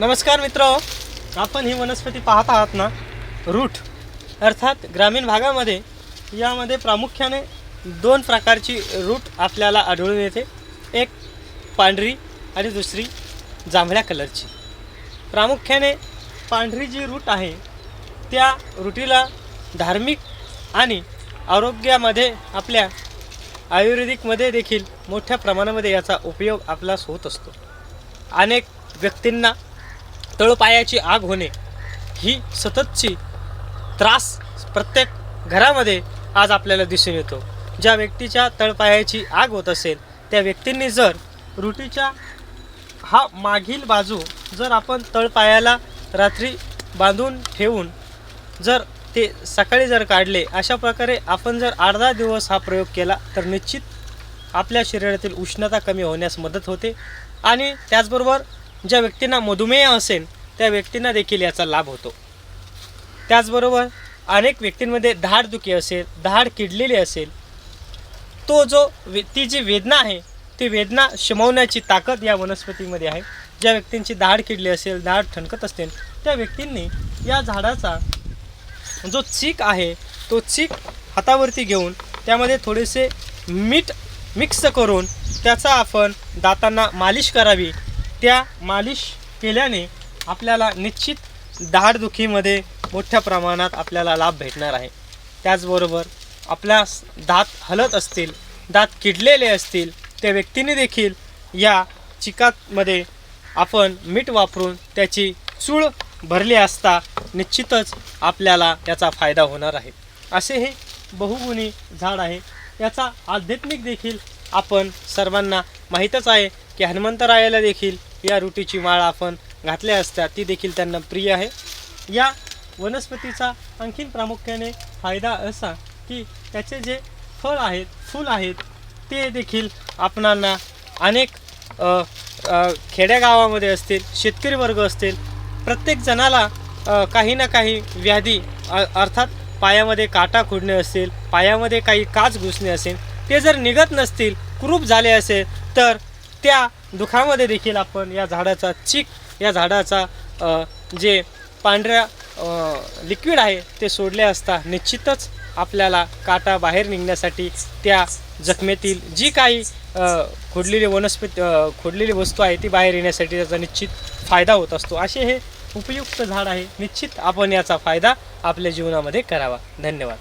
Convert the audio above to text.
नमस्कार मित्र आपण ही वनस्पती पाहत आहात ना? रूट अर्थात ग्रामीण भागामध्ये. यामध्ये प्रामुख्याने दोन प्रकारची रूट आपल्याला आढळून येते. एक पांढरी आणि दुसरी जांभळ्या कलरची. प्रामुख्याने पांढरी जी रूट आहे त्या रुटीला धार्मिक आणि आरोग्यामध्ये आपल्या आयुर्वेदिकमध्ये देखील मोठ्या प्रमाणामध्ये याचा उपयोग आपल्यास होत असतो. अनेक व्यक्तींना तळपायाची आग होणे ही सततची त्रास प्रत्येक घरामध्ये आज आपल्याला दिसून येतो. ज्या व्यक्तीच्या तळपायाची आग होत असेल त्या व्यक्तींनी जर रुटीच्या हा मागील बाजू जर आपण तळपायाला रात्री बांधून ठेवून जर ते सकाळी जर काढले अशा प्रकारे आपण जर अर्धा दिवस हा प्रयोग केला तर निश्चित आपल्या शरीरातील उष्णता कमी होण्यास मदत होते. आणि त्याचबरोबर ज्या व्यक्तींना मधुमेह असेल त्या व्यक्तींना देखील याचा लाभ होतो. त्याचबरोबर अनेक व्यक्तींमध्ये धाडदुखी असेल धाड किडलेली असेल तो जो ती जी वेदना आहे ती वेदना शमवण्याची ताकद या वनस्पतीमध्ये आहे. ज्या व्यक्तींची दाढ किडली असेल दाढ ठणकत असेल त्या व्यक्तींनी या झाडाचा जो चीक आहे तो चीक हातावरती घेऊन त्यामध्ये थोडेसे मीठ मिक्स करून त्याचा आपण दातांना मालिश करावी. त्या मालिश केल्याने आपल्याला निश्चित दाढदुखीमध्ये मोठ्या प्रमाणात आपल्याला लाभ भेटणार आहे. त्याचबरोबर आपल्या दात हलत असतील दात किडलेले असतील त्या व्यक्तीने देखील या चिकामध्ये आपण मीठ वापरून त्याची चूळ भरली असता निश्चितच आपल्याला याचा फायदा होणार आहे. असे हे बहुगुणी झाड आहे. याचा आध्यात्मिक देखील आपण सर्वांना माहीतच आहे की हनुमंतरायाला देखील या रुटीची माळ आपण घातल्या असत्या ती देखील त्यांना प्रिय आहे. या वनस्पतीचा आणखीन प्रामुख्याने फायदा असा की त्याचे जे फळ आहेत फूल आहेत ते देखील आपणांना अनेक खेड्यागावामध्ये असतील शेतकरी वर्ग असतील प्रत्येक जणाला काही ना काही व्याधी अर्थात पायामध्ये काटा खुडणे असेल पायामध्ये काही काच घुसणे असेल ते जर निघत नसतील कुरूप झाले असेल तर त्या दुखामध्ये देखील आपण या झाडाचा चीक या झाडाचा जे पांढऱ्या लिक्विड आहे ते सोडले असता निश्चितच आपल्याला काटा बाहेर निघण्यासाठी त्या जखमेतील जी काही खोडलेली वनस्पती खोडलेली वस्तू आहे ती बाहेर येण्यासाठी त्याचा निश्चित फायदा होत असतो. असे हे उपयुक्त झाड आहे. निश्चित आपण याचा फायदा आपल्या जीवनामध्ये करावा. धन्यवाद.